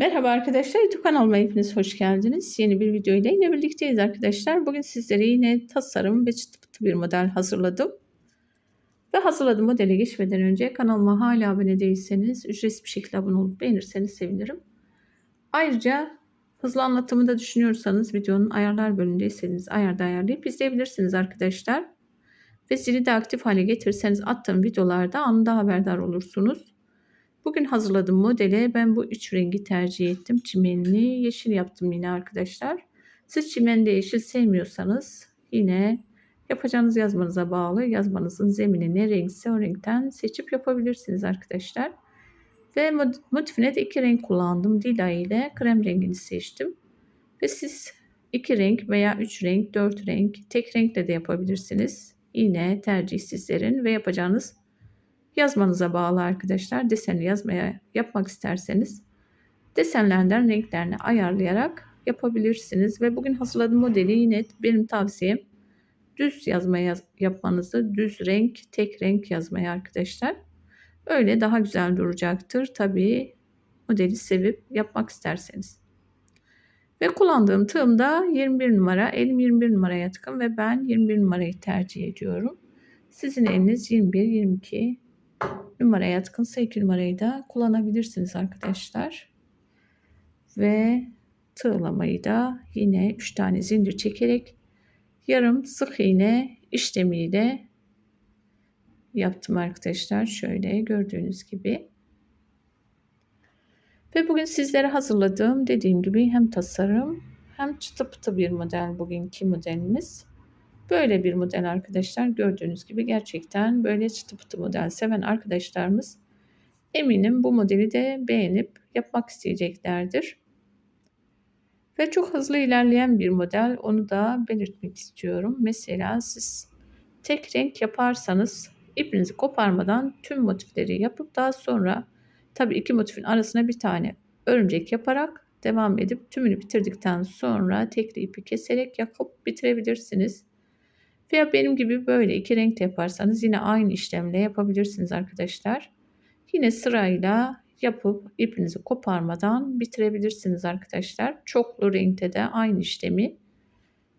Merhaba arkadaşlar, YouTube kanalıma hepiniz hoş geldiniz. Yeni bir video ile yine birlikteyiz arkadaşlar. Bugün sizlere yine tasarım ve çıtı pıtı bir model hazırladım. Ve hazırladığım modele geçmeden önce kanalıma hala abone değilseniz ücretsiz bir şekilde abone olup beğenirseniz sevinirim. Ayrıca hızlı anlatımı da düşünüyorsanız videonun ayarlar bölümünde istediğiniz ayarda ayarlayıp izleyebilirsiniz arkadaşlar. Ve zili de aktif hale getirirseniz attığım videolarda anında haberdar olursunuz. Bugün hazırladığım modele ben bu üç rengi tercih ettim. Çimenli, yeşil yaptım yine arkadaşli. Siz çimende yeşil sevmiyorsanız yine yapacağınız yazmanıza bağlı. Yazmanızın zemini ne renkse o renkten seçip yapabilirsiniz arkadaşlar. Ve motifine de iki renk kullandım. Lila ile krem rengini seçtim. Ve siz iki renk veya üç renk, dört renk, tek renkle de yapabilirsiniz. Yine tercih sizlerin ve yapacağınız yazmanıza bağlı arkadaşlar. Deseni yazmaya yapmak isterseniz desenlerden renklerini ayarlayarak yapabilirsiniz. Ve bugün hazırladığım modeli yine benim tavsiyem düz yazmaya yapmanızı, düz renk, tek renk yazmaya arkadaşlar. Öyle daha güzel duracaktır. Tabii modeli sevip yapmak isterseniz. Ve kullandığım tığım da 21 numara. Elim 21 numaraya yatkın ve ben 21 numarayı tercih ediyorum. Sizin eliniz 21, 22, numaraya yatkınsa 2 numarayı da kullanabilirsiniz arkadaşlar. Ve tığlamayı da yine 3 tane zincir çekerek yarım sık iğne işlemiyle yaptım arkadaşlar. Şöyle gördüğünüz gibi. Ve bugün sizlere hazırladığım dediğim gibi hem tasarım hem çıtı pıtı bir model bugünkü modelimiz. Böyle bir model arkadaşlar gördüğünüz gibi gerçekten böyle çıtı pıtı model seven arkadaşlarımız eminim bu modeli de beğenip yapmak isteyeceklerdir. Ve çok hızlı ilerleyen bir model onu da belirtmek istiyorum. Mesela siz tek renk yaparsanız ipinizi koparmadan tüm motifleri yapıp daha sonra tabii iki motifin arasına bir tane örümcek yaparak devam edip tümünü bitirdikten sonra tekli ipi keserek yapıp bitirebilirsiniz. Veya benim gibi böyle iki renk yaparsanız yine aynı işlemle yapabilirsiniz arkadaşlar. Yine sırayla yapıp ipinizi koparmadan bitirebilirsiniz arkadaşlar. Çoklu renkte de aynı işlemi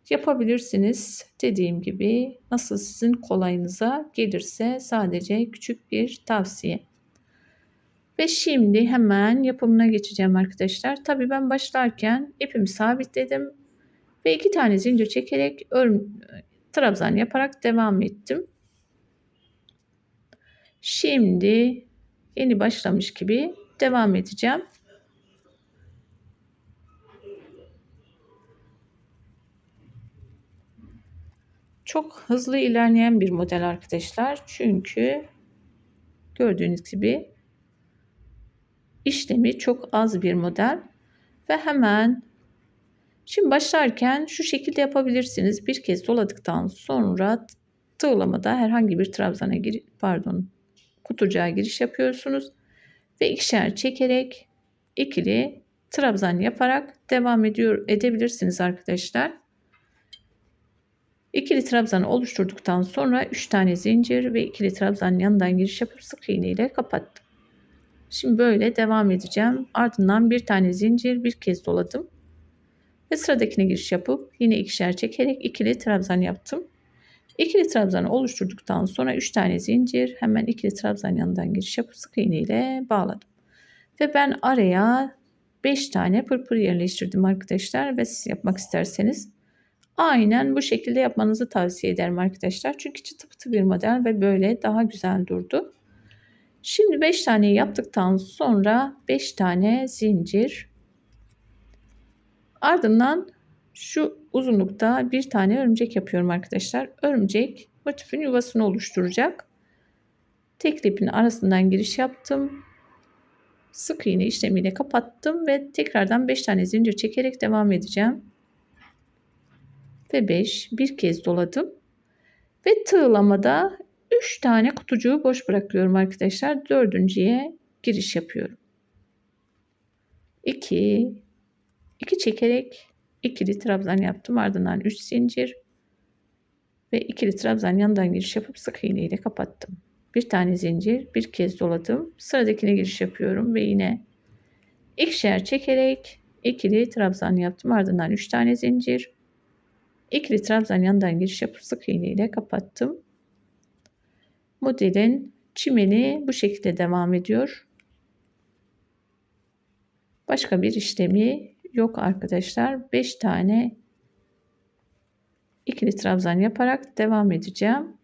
yapabilirsiniz. Dediğim gibi nasıl sizin kolayınıza gelirse sadece küçük bir tavsiye. Ve şimdi hemen yapımına geçeceğim arkadaşlar. Tabii ben başlarken ipimi sabitledim ve iki tane zincir çekerek trabzan yaparak devam ettim. Şimdi yeni başlamış gibi devam edeceğim. Çok hızlı ilerleyen bir model arkadaşlar. Çünkü gördüğünüz gibi işlemi çok az bir model ve hemen Şimdi başlarken şu şekilde yapabilirsiniz. Bir kez doladıktan sonra tığlamada herhangi bir trabzana gir pardon kutucuğa giriş yapıyorsunuz ve ikişer çekerek ikili trabzan yaparak devam ediyor edebilirsiniz arkadaşlar. İkili trabzanı oluşturduktan sonra 3 tane zincir ve ikili trabzanın yanından giriş yapıp sık iğne ile kapattım. Şimdi böyle devam edeceğim. Ardından bir tane zincir bir kez doladım. Ve sıradakine giriş yapıp yine ikişer çekerek ikili trabzan yaptım. İkili trabzanı oluşturduktan sonra 3 tane zincir hemen ikili trabzan yanından giriş yapıp sık iğne ile bağladım. Ve ben araya 5 tane pırpır yerleştirdim arkadaşlar ve siz yapmak isterseniz aynen bu şekilde yapmanızı tavsiye ederim arkadaşlar. Çünkü çıtı pıtı bir model ve böyle daha güzel durdu. Şimdi 5 tane yaptıktan sonra 5 tane zincir Ardından şu uzunlukta bir tane örümcek yapıyorum arkadaşlar. Örümcek motifin yuvasını oluşturacak. Tek ipin arasından giriş yaptım. Sık iğne işlemiyle kapattım ve tekrardan 5 tane zincir çekerek devam edeceğim. Ve 5 bir kez doladım. Ve tığlamada 3 tane kutucuğu boş bırakıyorum arkadaşlar. Dördüncüye giriş yapıyorum. 2 2 çekerek ikili trabzan yaptım. Ardından 3 zincir ve ikili trabzan yandan giriş yapıp sık iğne ile kapattım. Bir tane zincir, bir kez doladım. Sıradakine giriş yapıyorum ve yine ikişer çekerek ikili trabzan yaptım. Ardından 3 tane zincir. İkili trabzan yandan giriş yapıp sık iğne ile kapattım. Modelin çimeni bu şekilde devam ediyor. Başka bir işlemi yok arkadaşlar. 5 tane ikili trabzan yaparak devam edeceğim.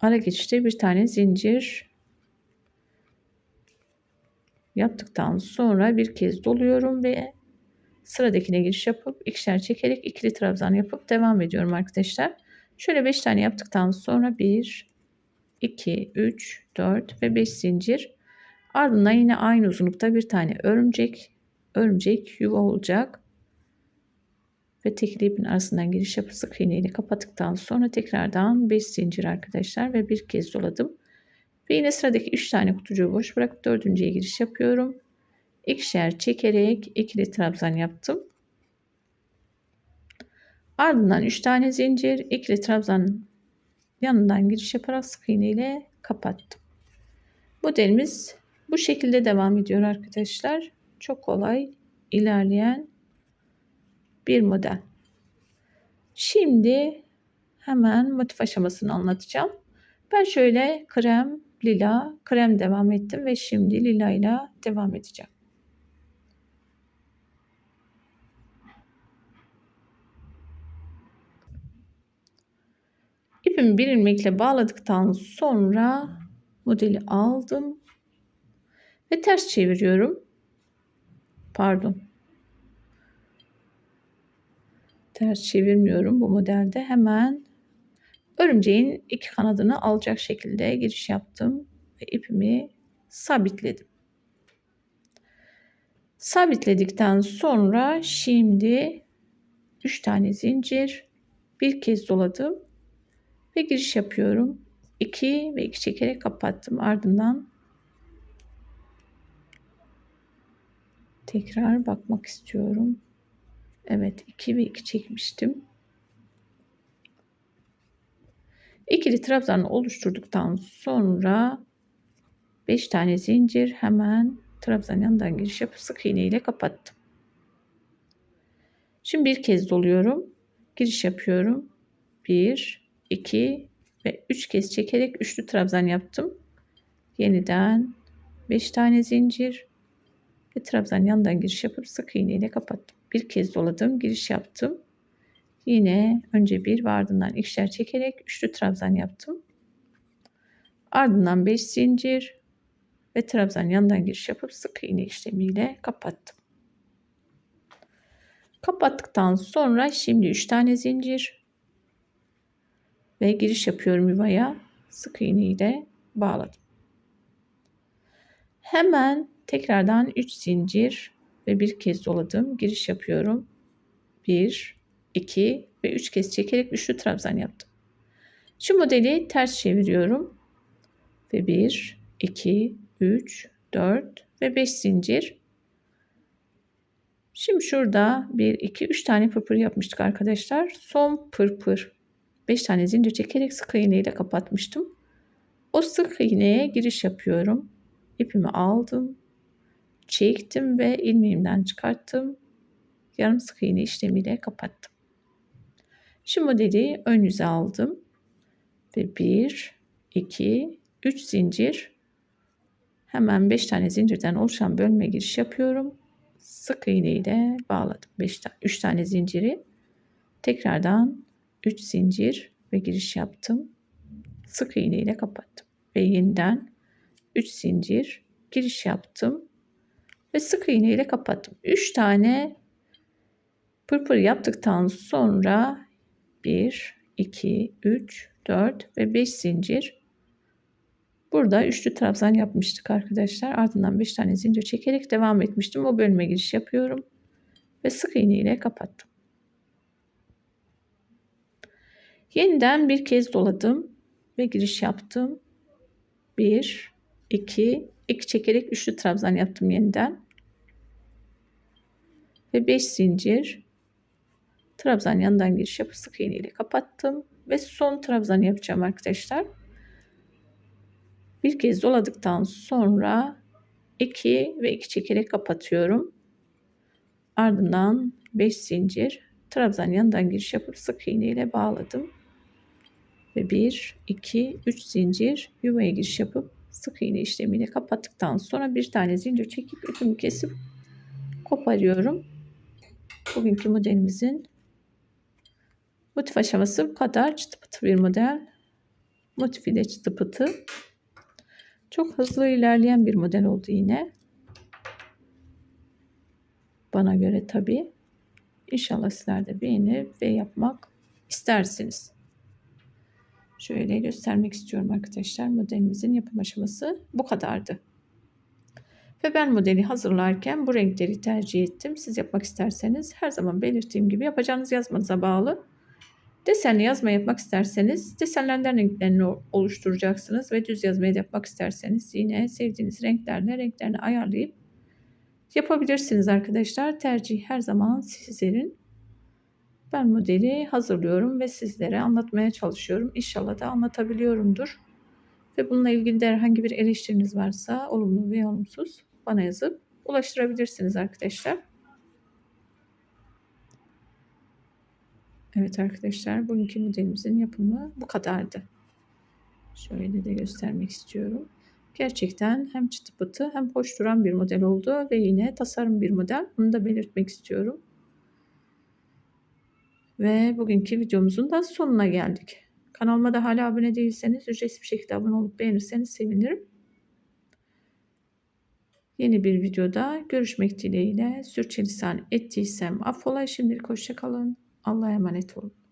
Ara geçişte bir tane zincir yaptıktan sonra bir kez doluyorum ve sıradakine giriş yapıp ikişer çekerek ikili trabzan yapıp devam ediyorum arkadaşlar. Şöyle 5 tane yaptıktan sonra 1 2 3 4 ve 5 zincir ardından yine aynı uzunlukta bir tane örümcek örümcek yuva olacak ve tekli ipin arasından giriş yapıp sık iğne ile kapattıktan sonra tekrardan 5 zincir arkadaşlar ve bir kez doladım. Ve yine sıradaki 3 tane kutucuğu boş bırakıp dördüncüye giriş yapıyorum. İkişer çekerek ikili trabzan yaptım. Ardından 3 tane zincir, ikili trabzan yanından giriş yaparak sık iğne ile kapattım. Modelimiz bu şekilde devam ediyor arkadaşlar. Çok kolay ilerleyen bir model. Şimdi hemen motif aşamasını anlatacağım. Ben şöyle krem, lila, krem devam ettim ve şimdi lila ile devam edeceğim. İpimi bir ilmekle bağladıktan sonra modeli aldım ve ters çeviriyorum. Pardon. Ters çevirmiyorum bu modelde. Hemen örümceğin iki kanadını alacak şekilde giriş yaptım ve ipimi sabitledim. Sabitledikten sonra şimdi 3 tane zincir bir kez doladım ve giriş yapıyorum. 2 ve 2 çekerek kapattım. Ardından tekrar bakmak istiyorum. Evet 2 ve 2 çekmiştim. İkili trabzanı oluşturduktan sonra 5 tane zincir hemen trabzan yanından giriş yapıp sık iğne ile kapattım. Şimdi bir kez doluyorum. Giriş yapıyorum. 1 2 ve 3 kez çekerek üçlü trabzan yaptım. Yeniden 5 tane zincir ve trabzan yanından giriş yapıp sık iğne ile kapattım. Bir kez doladım, giriş yaptım. Yine önce bir ve ardından ikişer çekerek üçlü trabzan yaptım. Ardından 5 zincir ve trabzan yanından giriş yapıp sık iğne işlemiyle kapattım. Kapattıktan sonra şimdi 3 tane zincir ve giriş yapıyorum yuvaya. Sık iğne ile bağladım. Hemen tekrardan 3 zincir ve bir kez doladım. Giriş yapıyorum. 1, 2 ve 3 kez çekerek üçlü trabzan yaptım. Şu modeli ters çeviriyorum. Ve 1, 2, 3, 4 ve 5 zincir. Şimdi şurada 1, 2, 3 tane pırpır yapmıştık arkadaşlar. Son pırpır. 5 tane zincir çekerek sık iğne ile kapatmıştım. O sık iğneye giriş yapıyorum. İpimi aldım çektim ve ilmeğimden çıkarttım. Yarım sık iğne işlemiyle kapattım. Şu modeli ön yüze aldım. Ve 1, 2, 3 zincir. Hemen 5 tane zincirden oluşan bölme giriş yapıyorum. Sık iğne ile bağladım. 5 tane, 3 tane zinciri. Tekrardan 3 zincir ve giriş yaptım. Sık iğne ile kapattım. Ve yeniden 3 zincir giriş yaptım ve sık iğne ile kapattım. 3 tane pırpır yaptıktan sonra 1, 2, 3, 4 ve 5 zincir. Burada üçlü trabzan yapmıştık arkadaşlar. Ardından 5 tane zincir çekerek devam etmiştim. O bölüme giriş yapıyorum. Ve sık iğne ile kapattım. Yeniden bir kez doladım ve giriş yaptım. 1, 2, 2 çekerek üçlü trabzan yaptım yeniden ve 5 zincir trabzan yanından giriş yapıp sık iğne ile kapattım ve son trabzan yapacağım arkadaşlar. Bir kez doladıktan sonra 2 ve 2 çekerek kapatıyorum. Ardından 5 zincir trabzan yanından giriş yapıp sık iğne ile bağladım. Ve 1, 2, 3 zincir yuvaya giriş yapıp sık iğne işlemiyle kapattıktan sonra bir tane zincir çekip ipimi kesip koparıyorum. Bugünkü modelimizin motif aşaması bu kadar. Çıtı pıtı bir model. Motifi de çıtı pıtı. Çok hızlı ilerleyen bir model oldu yine. Bana göre tabii. İnşallah sizler de beğenir ve yapmak istersiniz. Şöyle göstermek istiyorum arkadaşlar. Modelimizin yapım aşaması bu kadardı. Ve ben modeli hazırlarken bu renkleri tercih ettim. Siz yapmak isterseniz her zaman belirttiğim gibi yapacağınız yazmanıza bağlı. Desenli yazma yapmak isterseniz desenlerden renklerini oluşturacaksınız ve düz yazmayı yapmak isterseniz yine sevdiğiniz renklerle renklerini ayarlayıp yapabilirsiniz arkadaşlar. Tercih her zaman sizlerin. Ben modeli hazırlıyorum ve sizlere anlatmaya çalışıyorum. İnşallah da anlatabiliyorumdur. Ve bununla ilgili de herhangi bir eleştiriniz varsa olumlu ve olumsuz bana yazıp ulaştırabilirsiniz arkadaşlar. Evet arkadaşlar bugünkü modelimizin yapımı bu kadardı. Şöyle de göstermek istiyorum. Gerçekten hem çıtı pıtı hem hoş duran bir model oldu ve yine tasarım bir model. Bunu da belirtmek istiyorum. Ve bugünkü videomuzun da sonuna geldik. Kanalıma da hala abone değilseniz ücretsiz bir şekilde abone olup beğenirseniz sevinirim. Yeni bir videoda görüşmek dileğiyle. Sürçülisan ettiysem affola. Şimdilik hoşçakalın. Allah'a emanet olun.